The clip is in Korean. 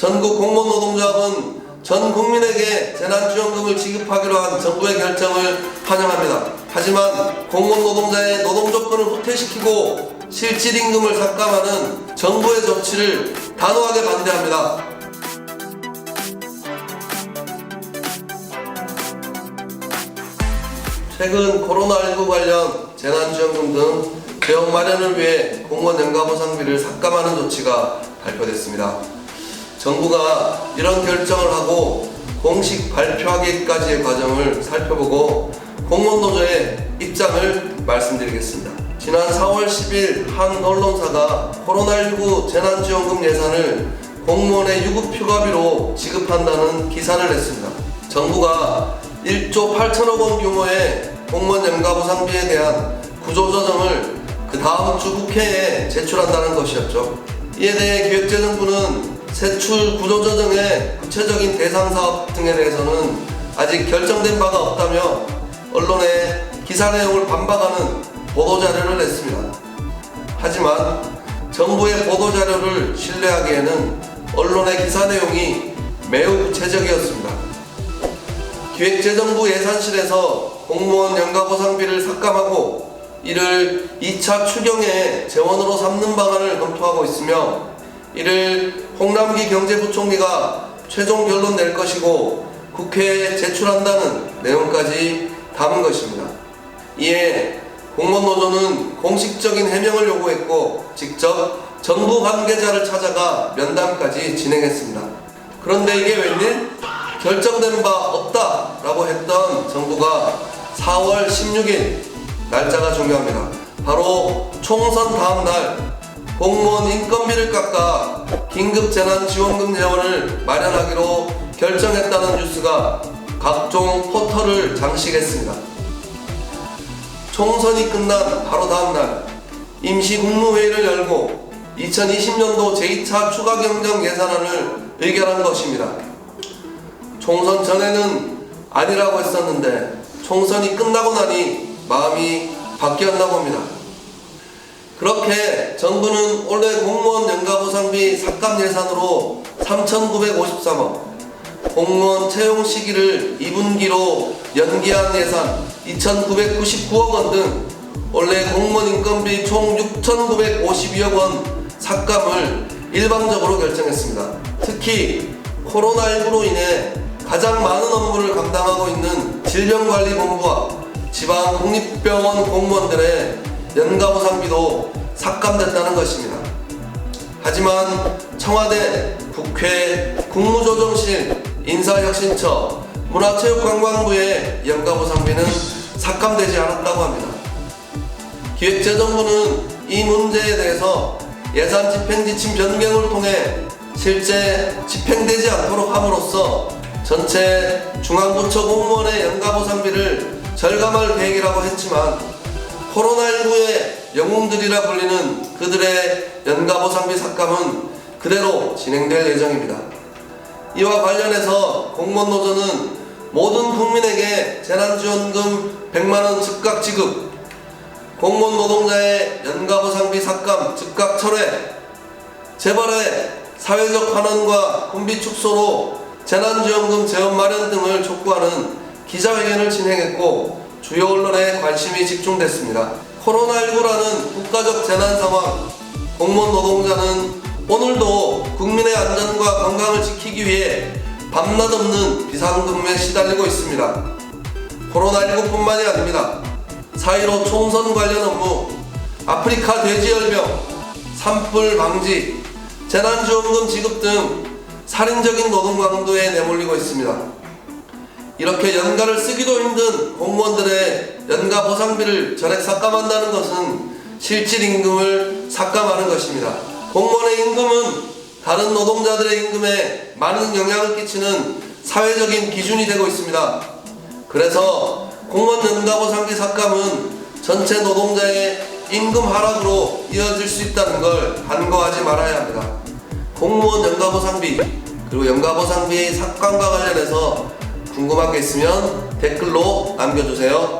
전국 공무원 노동조합은 전 국민에게 재난지원금을 지급하기로 한 정부의 결정을 환영합니다. 하지만 공무원 노동자의 노동 조건을 후퇴시키고 실질 임금을 삭감하는 정부의 조치를 단호하게 반대합니다. 최근 코로나19 관련 재난지원금 등 재원 마련을 위해 공무원 연가보상비를 삭감하는 조치가 발표됐습니다. 정부가 이런 결정을 하고 공식 발표하기까지의 과정을 살펴보고 공무원 노조의 입장을 말씀드리겠습니다. 지난 4월 10일 한 언론사가 코로나19 재난지원금 예산을 공무원의 유급 휴가비로 지급한다는 기사를 냈습니다. 정부가 1조 8천억 원 규모의 공무원 연가 보상비에 대한 구조조정을 그 다음 주 국회에 제출한다는 것이었죠. 이에 대해 기획재정부는 세출 구조 조정의 구체적인 대상 사업 등에 대해서는 아직 결정된 바가 없다며 언론에 기사 내용을 반박하는 보도자료를 냈습니다. 하지만 정부의 보도자료를 신뢰하기에는 언론의 기사 내용이 매우 구체적이었습니다. 기획재정부 예산실에서 공무원 연가보상비를 삭감하고 이를 2차 추경의 재원으로 삼는 방안을 검토하고 있으며 이를 홍남기 경제부총리가 최종 결론 낼 것이고 국회에 제출한다는 내용까지 담은 것입니다. 이에 공무원 노조는 공식적인 해명을 요구했고 직접 정부 관계자를 찾아가 면담까지 진행했습니다. 그런데 이게 웬일? 결정된 바 없다라고 했던 정부가 4월 16일 날짜가 중요합니다. 바로 총선 다음 날 공무원 인건비를 깎아 긴급 재난 지원금 재원을 마련하기로 결정했다는 뉴스가 각종 포털을 장식했습니다. 총선이 끝난 바로 다음 날 임시 국무회의를 열고 2020년도 제2차 추가 경정 예산안을 의결한 것입니다. 총선 전에는 아니라고 했었는데 총선이 끝나고 나니 마음이 바뀌었나 봅니다. 그렇게 정부는 올해 공무원 연가보상비 삭감 예산으로 3,953억, 공무원 채용 시기를 2분기로 연기한 예산 2,999억 원 등 원래 공무원 인건비 총 6,952억 원 삭감을 일방적으로 결정했습니다. 특히 코로나19로 인해 가장 많은 업무를 감당하고 있는 질병관리본부와 지방 국립병원 공무원들의 연가보상비도 삭감됐다는 것입니다. 하지만 청와대, 국회, 국무조정실, 인사혁신처, 문화체육관광부의 연가보상비는 삭감되지 않았다고 합니다. 기획재정부는 이 문제에 대해서 예산 집행 지침 변경을 통해 실제 집행되지 않도록 함으로써 전체 중앙부처 공무원의 연가보상비를 절감할 계획이라고 했지만 코로나19의 영웅들이라 불리는 그들의 연가보상비 삭감은 그대로 진행될 예정입니다. 이와 관련해서 공무원 노조는 모든 국민에게 재난지원금 100만원 즉각 지급, 공무원 노동자의 연가보상비 삭감 즉각 철회, 재벌의 사회적 환원과 군비 축소로 재난지원금 재원 마련 등을 촉구하는 기자회견을 진행했고 주요 언론에 관심이 집중됐습니다. 코로나19라는 국가적 재난 상황, 공무원 노동자는 오늘도 국민의 안전과 건강을 지키기 위해 밤낮 없는 비상근무에 시달리고 있습니다. 코로나19뿐만이 아닙니다. 4.15 총선 관련 업무, 아프리카 돼지열병, 산불 방지, 재난지원금 지급 등 살인적인 노동 강도에 내몰리고 있습니다. 이렇게 연가를 쓰기도 힘든 공무원들의 연가 보상비를 전액 삭감한다는 것은 실질 임금을 삭감하는 것입니다. 공무원의 임금은 다른 노동자들의 임금에 많은 영향을 끼치는 사회적인 기준이 되고 있습니다. 그래서 공무원 연가 보상비 삭감은 전체 노동자의 임금 하락으로 이어질 수 있다는 걸 간과하지 말아야 합니다. 공무원 연가보상비 그리고 연가보상비 삭감과 관련해서 궁금한 게 있으면 댓글로 남겨주세요.